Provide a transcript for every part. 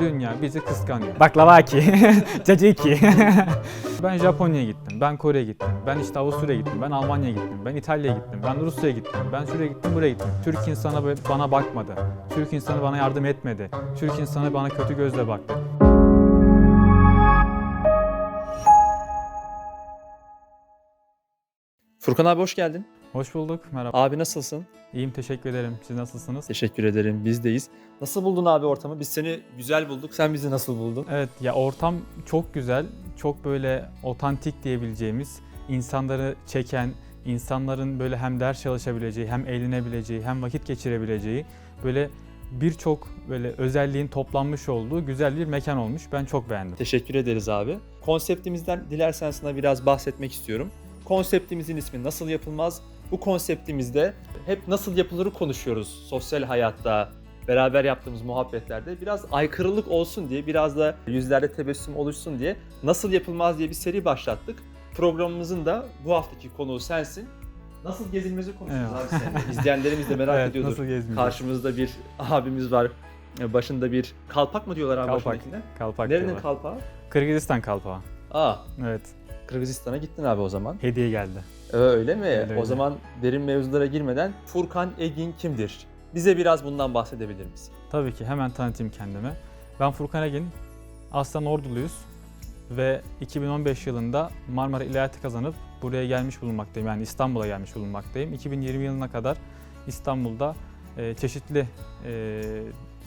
Dünya bizi kıskanıyor. Baklavaki, caciki. ben Japonya'ya gittim, ben Kore'ye gittim, ben işte Avusturya'ya gittim, ben Almanya'ya gittim, ben İtalya'ya gittim, ben Rusya'ya gittim, ben şuraya gittim, buraya gittim. Türk insanı böyle bana bakmadı. Türk insanı bana yardım etmedi. Türk insanı bana kötü gözle baktı. Furkan abi hoş geldin. Hoş bulduk, merhaba. Abi nasılsın? İyiyim, teşekkür ederim. Siz nasılsınız? Teşekkür ederim. Bizdeyiz. Nasıl buldun abi ortamı? Biz seni güzel bulduk. Sen bizi nasıl buldun? Evet, ya ortam çok güzel, çok böyle otantik diyebileceğimiz, insanları çeken, insanların böyle hem ders çalışabileceği, hem eğlenebileceği, hem vakit geçirebileceği böyle birçok böyle özelliğin toplanmış olduğu güzel bir mekan olmuş. Ben çok beğendim. Teşekkür ederiz abi. Konseptimizden dilersen sana biraz bahsetmek istiyorum. Konseptimizin ismi Nasıl Yapılmaz? Bu konseptimizde hep nasıl yapılırı konuşuyoruz sosyal hayatta, beraber yaptığımız muhabbetlerde. Biraz aykırılık olsun diye, biraz da yüzlerde tebessüm oluşsun diye Nasıl Yapılmaz diye bir seri başlattık. Programımızın da bu haftaki konuğu sensin. Nasıl gezilmezi konuşuyoruz Evet. abi seninle. İzleyenlerimiz de merak evet, ediyordur. nasıl gezmeyeceğiz? Karşımızda bir abimiz var. Başında bir kalpak mı diyorlar abi Kalpak. başındakine? Kalpak Nerenin diyorlar. kalpağı? Kırgızistan kalpağı. Aa, Evet, Kırgızistan'a gittin abi o zaman. hediye geldi. Öyle mi? Öyle, O öyle. zaman derin mevzulara girmeden Furkan Egin kimdir? Bize biraz bundan bahsedebilir misin? Tabii ki hemen tanıtayım kendimi. Ben Furkan Egin, aslen Orduluyuz ve 2015 yılında Marmara İlahiyatı kazanıp buraya gelmiş bulunmaktayım. Yani İstanbul'a gelmiş bulunmaktayım. 2020 yılına kadar İstanbul'da e, çeşitli e,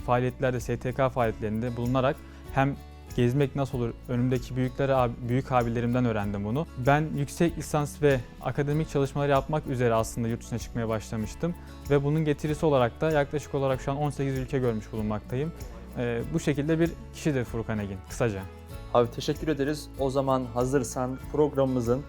faaliyetlerde, STK faaliyetlerinde bulunarak hem gezmek nasıl olur önümdeki büyükler abi- büyük abilerimden öğrendim bunu. Ben yüksek lisans ve akademik çalışmalar yapmak üzere aslında yurt dışına çıkmaya başlamıştım ve bunun getirisi olarak da yaklaşık olarak şu an 18 ülke görmüş bulunmaktayım. Ee, bu şekilde bir kişidir Furkan Egin kısaca. Abi teşekkür ederiz. O zaman hazırsan programımızın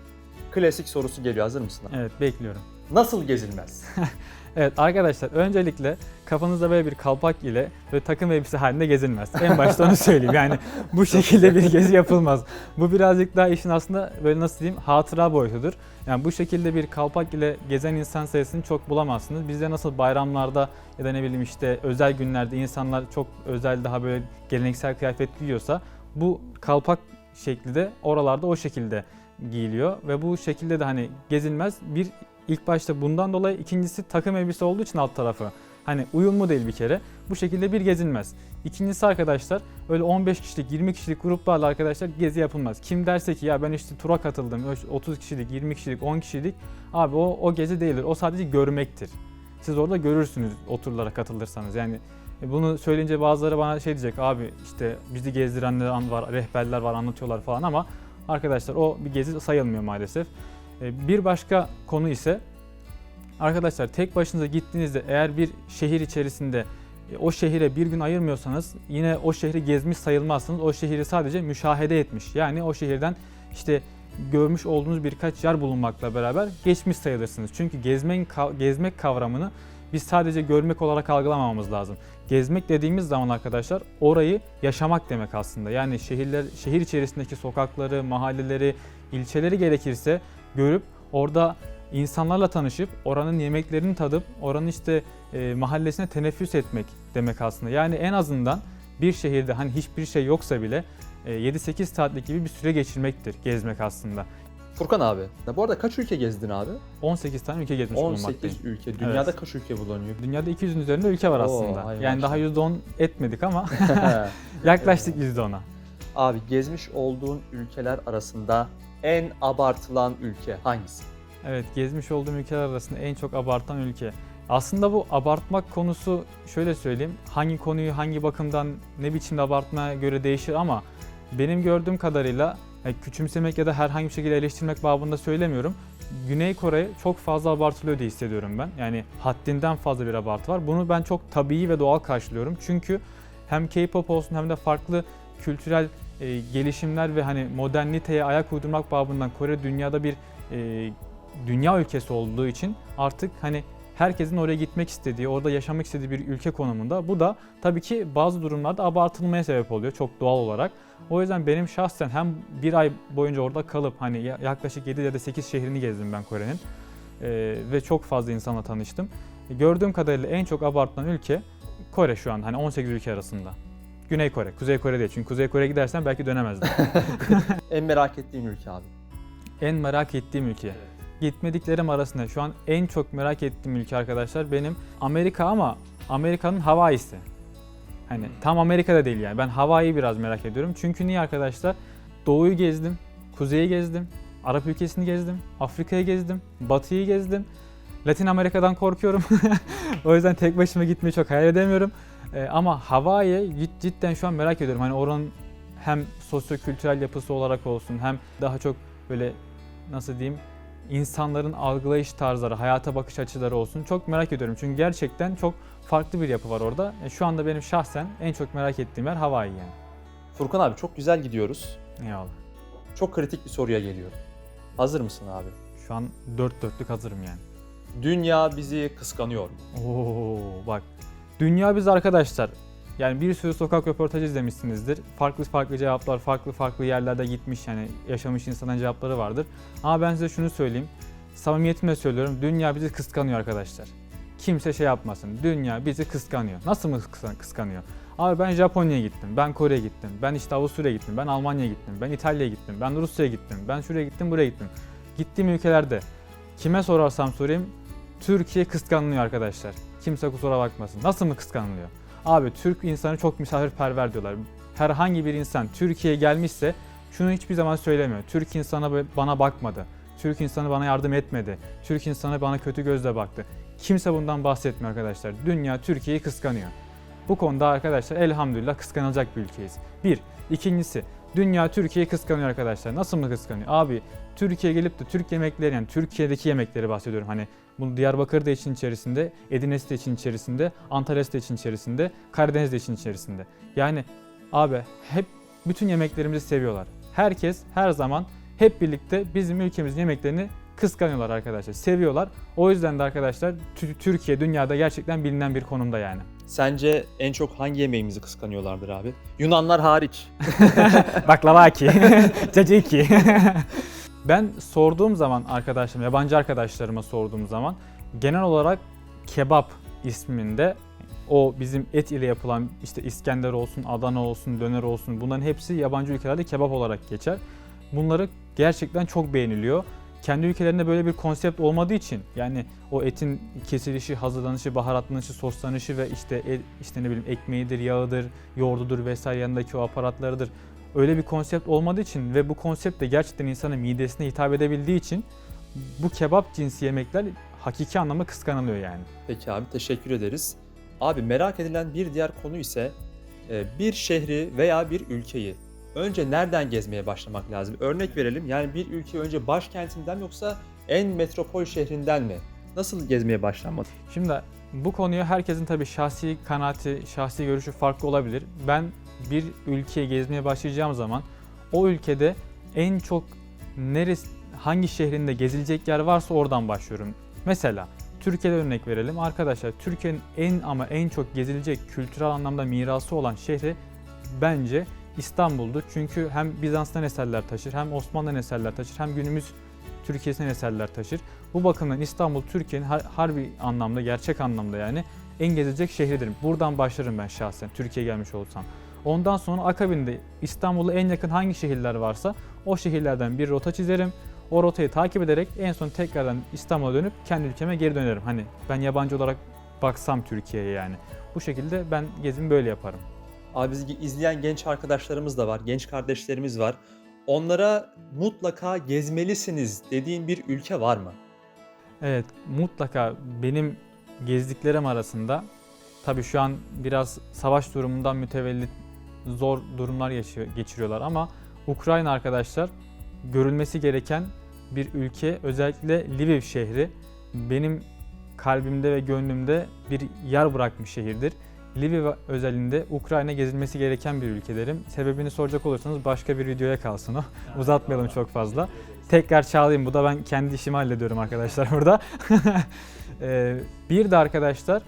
klasik sorusu geliyor. Hazır mısın? abi? Evet bekliyorum. Nasıl gezilmez? Evet arkadaşlar öncelikle kafanızda böyle bir kalpak ile ve takım elbise halinde gezilmez. En başta onu söyleyeyim yani bu şekilde bir gezi yapılmaz. Bu birazcık daha işin aslında böyle nasıl diyeyim hatıra boyutudur. Yani bu şekilde bir kalpak ile gezen insan sayısını çok bulamazsınız. Bizde nasıl bayramlarda ya da ne bileyim işte özel günlerde insanlar çok özel daha böyle geleneksel kıyafet giyiyorsa bu kalpak şekli de oralarda o şekilde giyiliyor ve bu şekilde de hani gezilmez. Bir ilk başta bundan dolayı ikincisi takım elbise olduğu için alt tarafı hani uyumlu değil bir kere. Bu şekilde bir gezilmez. İkincisi arkadaşlar öyle 15 kişilik 20 kişilik gruplarla arkadaşlar gezi yapılmaz. Kim derse ki ya ben işte tura katıldım 30 kişilik 20 kişilik 10 kişilik abi o, o gezi değildir. O sadece görmektir. Siz orada görürsünüz o turlara katılırsanız. Yani e, bunu söyleyince bazıları bana şey diyecek abi işte bizi gezdirenler var, rehberler var anlatıyorlar falan ama arkadaşlar o bir gezi sayılmıyor maalesef. E, Bir başka konu ise arkadaşlar tek başınıza gittiğinizde eğer bir şehir içerisinde e, o şehire bir gün ayırmıyorsanız yine o şehri gezmiş sayılmazsınız. O şehri sadece müşahede etmiş. Yani o şehirden işte görmüş olduğunuz birkaç yer bulunmakla beraber geçmiş sayılırsınız. Çünkü gezmek, gezmek kavramını biz sadece görmek olarak algılamamamız lazım. Gezmek dediğimiz zaman arkadaşlar orayı yaşamak demek aslında. Yani şehirler şehir içerisindeki sokakları, mahalleleri, ilçeleri gerekirse görüp orada insanlarla tanışıp oranın yemeklerini tadıp oranın işte e, mahallesine teneffüs etmek demek aslında. Yani en azından bir şehirde hani hiçbir şey yoksa bile e, 7-8 saatlik gibi bir süre geçirmektir gezmek aslında. Furkan abi. Ya bu arada kaç ülke gezdin abi? 18 tane ülke gezmiş bulunmaktayım. 18 ülke. Dünyada kaç ülke bulunuyor? Dünyada 200'ün üzerinde ülke var Oo, aslında. yani daha %10 etmedik ama yaklaştık %10'a. abi gezmiş olduğun ülkeler arasında en abartılan ülke hangisi? Evet gezmiş olduğum ülkeler arasında en çok abartan ülke. Aslında bu abartmak konusu şöyle söyleyeyim. Hangi konuyu hangi bakımdan ne biçimde abartmaya göre değişir ama benim gördüğüm kadarıyla yani küçümsemek ya da herhangi bir şekilde eleştirmek babında söylemiyorum. Güney Kore çok fazla abartılıyor diye hissediyorum ben. Yani haddinden fazla bir abartı var. Bunu ben çok tabii ve doğal karşılıyorum. Çünkü hem K-pop olsun hem de farklı kültürel e, gelişimler ve hani moderniteye ayak uydurmak babından Kore dünyada bir e, dünya ülkesi olduğu için artık hani herkesin oraya gitmek istediği, orada yaşamak istediği bir ülke konumunda. Bu da tabii ki bazı durumlarda abartılmaya sebep oluyor çok doğal olarak. O yüzden benim şahsen hem bir ay boyunca orada kalıp hani ya- yaklaşık 7 ya da 8 şehrini gezdim ben Kore'nin Ee, ve çok fazla insanla tanıştım. Gördüğüm kadarıyla en çok abartılan ülke Kore şu an hani 18 ülke arasında. Güney Kore. Kuzey Kore değil. Çünkü Kuzey Kore gidersen belki dönemezdim. En merak ettiğim ülke abi. en merak ettiğim ülke. Gitmediklerim arasında şu an en çok merak ettiğim ülke arkadaşlar benim Amerika ama Amerika'nın Hawaii'si. Hani tam Amerika'da değil yani. Ben Hawaii'yi biraz merak ediyorum. Çünkü niye arkadaşlar? Doğu'yu gezdim, Kuzey'i gezdim, Arap ülkesini gezdim, Afrika'yı gezdim, Batı'yı gezdim. Latin Amerika'dan korkuyorum. o yüzden tek başıma gitmeyi çok hayal edemiyorum. Ee, ama Hawaii'ye cid- cidden şu an merak ediyorum. Hani oranın hem sosyo-kültürel yapısı olarak olsun hem daha çok böyle nasıl diyeyim insanların algılayış tarzları, hayata bakış açıları olsun çok merak ediyorum. Çünkü gerçekten çok farklı bir yapı var orada. E, Şu anda benim şahsen en çok merak ettiğim yer Hawaii yani. Furkan abi çok güzel gidiyoruz. Eyvallah. Çok kritik bir soruya geliyor. Hazır mısın abi? Şu an dört dörtlük hazırım yani. Dünya bizi kıskanıyor mu? Oo bak. Dünya biz arkadaşlar. Yani bir sürü sokak röportajı izlemişsinizdir. Farklı farklı cevaplar, farklı farklı yerlerde gitmiş yani yaşamış insanların cevapları vardır. Ama ben size şunu söyleyeyim. Samimiyetimle söylüyorum. Dünya bizi kıskanıyor arkadaşlar. Kimse şey yapmasın. Dünya bizi kıskanıyor. Nasıl mı kıskan- kıskanıyor? Abi ben Japonya'ya gittim, ben Kore'ye gittim, ben işte Avusturya'ya gittim, ben Almanya'ya gittim, ben İtalya'ya gittim, ben Rusya'ya gittim, ben şuraya gittim, buraya gittim. Gittiğim ülkelerde kime sorarsam sorayım Türkiye kıskanılıyor arkadaşlar. Kimse kusura bakmasın. Nasıl mı kıskanılıyor? Abi Türk insanı çok misafirperver diyorlar. Herhangi bir insan Türkiye'ye gelmişse şunu hiçbir zaman söylemiyor. Türk böyle bana bakmadı. Türk insanı bana yardım etmedi. Türk insanı bana kötü gözle baktı. Kimse bundan bahsetmiyor arkadaşlar. Dünya Türkiye'yi kıskanıyor. Bu konuda arkadaşlar elhamdülillah kıskanılacak bir ülkeyiz. Bir. İkincisi dünya Türkiye'yi kıskanıyor arkadaşlar. Nasıl mı kıskanıyor? Abi Türkiye'ye gelip de Türk yemekleri yani Türkiye'deki yemekleri bahsediyorum. Hani bunu Diyarbakır da için içerisinde, Edirne'si de için içerisinde, Antalya'sı da için içerisinde, Karadeniz de için içerisinde. Yani abi hep bütün yemeklerimizi seviyorlar. Herkes her zaman hep birlikte bizim ülkemizin yemeklerini kıskanıyorlar arkadaşlar. Seviyorlar. O yüzden de arkadaşlar Tü- Türkiye dünyada gerçekten bilinen bir konumda yani. Sence en çok hangi yemeğimizi kıskanıyorlardır abi? Yunanlar hariç. Baklavaki, caciki. ben sorduğum zaman arkadaşlarım, yabancı arkadaşlarıma sorduğum zaman genel olarak kebap isminde o bizim et ile yapılan işte İskender olsun, Adana olsun, döner olsun bunların hepsi yabancı ülkelerde kebap olarak geçer. Bunları gerçekten çok beğeniliyor. Kendi ülkelerinde böyle bir konsept olmadığı için yani o etin kesilişi, hazırlanışı, baharatlanışı, soslanışı ve işte e- işte ne bileyim ekmeğidir, yağıdır, yoğurdudur vesaire yanındaki o aparatlarıdır. Öyle bir konsept olmadığı için ve bu konsept de gerçekten insanın midesine hitap edebildiği için bu kebap cinsi yemekler hakiki anlamda kıskanılıyor yani. Peki abi teşekkür ederiz. Abi merak edilen bir diğer konu ise e, bir şehri veya bir ülkeyi önce nereden gezmeye başlamak lazım? Örnek verelim yani bir ülke önce başkentinden yoksa en metropol şehrinden mi? Nasıl gezmeye başlanmalı? Şimdi bu konuya herkesin tabii şahsi kanaati, şahsi görüşü farklı olabilir. Ben bir ülkeye gezmeye başlayacağım zaman o ülkede en çok neresi, hangi şehrinde gezilecek yer varsa oradan başlıyorum. Mesela Türkiye'de örnek verelim. Arkadaşlar Türkiye'nin en ama en çok gezilecek kültürel anlamda mirası olan şehri bence İstanbul'dur. Çünkü hem Bizans'tan eserler taşır, hem Osmanlı'dan eserler taşır, hem günümüz Türkiye'sinden eserler taşır. Bu bakımdan İstanbul Türkiye'nin har- harbi anlamda, gerçek anlamda yani en gezilecek şehridir. Buradan başlarım ben şahsen Türkiye'ye gelmiş olsam. Ondan sonra akabinde İstanbul'a en yakın hangi şehirler varsa o şehirlerden bir rota çizerim. O rotayı takip ederek en son tekrardan İstanbul'a dönüp kendi ülkeme geri dönerim. Hani ben yabancı olarak baksam Türkiye'ye yani. Bu şekilde ben gezimi böyle yaparım. Abi bizi izleyen genç arkadaşlarımız da var, genç kardeşlerimiz var. Onlara mutlaka gezmelisiniz dediğin bir ülke var mı? Evet mutlaka benim gezdiklerim arasında tabii şu an biraz savaş durumundan mütevellit zor durumlar yaşıyor, geçiriyorlar ama Ukrayna arkadaşlar görülmesi gereken bir ülke özellikle Lviv şehri benim kalbimde ve gönlümde bir yer bırakmış şehirdir. Lviv özelinde Ukrayna gezilmesi gereken bir ülke derim. Sebebini soracak olursanız başka bir videoya kalsın o. Uzatmayalım çok fazla. Tekrar çağırayım. Bu da ben kendi işimi hallediyorum arkadaşlar burada. Ee, bir de arkadaşlar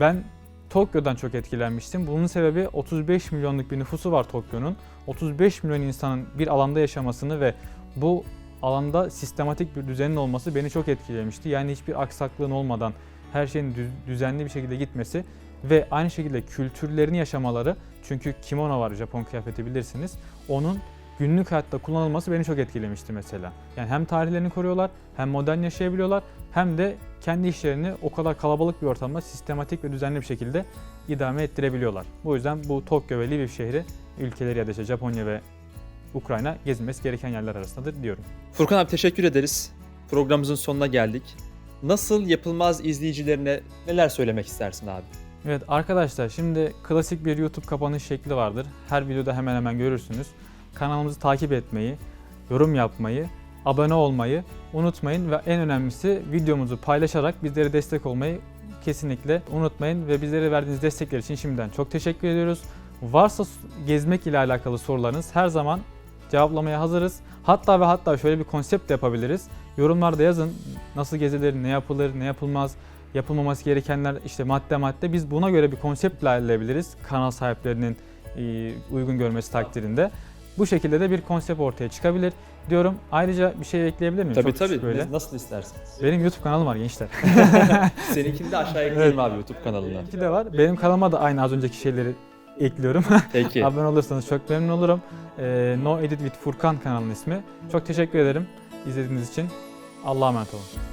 ben Tokyo'dan çok etkilenmiştim. Bunun sebebi 35 milyonluk bir nüfusu var Tokyo'nun. 35 milyon insanın bir alanda yaşamasını ve bu alanda sistematik bir düzenin olması beni çok etkilemişti. Yani hiçbir aksaklığın olmadan her şeyin düz- düzenli bir şekilde gitmesi ve aynı şekilde kültürlerini yaşamaları çünkü kimono var Japon kıyafeti bilirsiniz. Onun günlük hayatta kullanılması beni çok etkilemişti mesela. Yani hem tarihlerini koruyorlar, hem modern yaşayabiliyorlar, hem de kendi işlerini o kadar kalabalık bir ortamda sistematik ve düzenli bir şekilde idame ettirebiliyorlar. Bu yüzden bu Tokyo ve Lviv şehri ülkeleri ya da işte Japonya ve Ukrayna gezilmesi gereken yerler arasındadır diyorum. Furkan abi teşekkür ederiz. Programımızın sonuna geldik. Nasıl yapılmaz izleyicilerine neler söylemek istersin abi? Evet arkadaşlar şimdi klasik bir YouTube kapanış şekli vardır. Her videoda hemen hemen görürsünüz. Kanalımızı takip etmeyi, yorum yapmayı, abone olmayı unutmayın ve en önemlisi videomuzu paylaşarak bizlere destek olmayı kesinlikle unutmayın ve bizlere verdiğiniz destekler için şimdiden çok teşekkür ediyoruz. Varsa gezmek ile alakalı sorularınız her zaman cevaplamaya hazırız. Hatta ve hatta şöyle bir konsept de yapabiliriz. Yorumlarda yazın nasıl gezilir, ne yapılır, ne yapılmaz, yapılmaması gerekenler işte madde madde biz buna göre bir konsept ilerleyebiliriz kanal sahiplerinin uygun görmesi takdirinde. Bu şekilde de bir konsept ortaya çıkabilir diyorum. Ayrıca bir şey ekleyebilir miyim? Tabii Çok tabii. Böyle. Nasıl isterseniz. Benim YouTube kanalım var gençler. Seninkini de aşağıya ekleyelim abi YouTube kanalına. İki de var. Benim kanalıma da aynı az önceki şeyleri ekliyorum. Peki. Abone olursanız çok memnun olurum. Ee, no Edit with Furkan kanalının ismi. Çok teşekkür ederim izlediğiniz için. Allah'a emanet olun.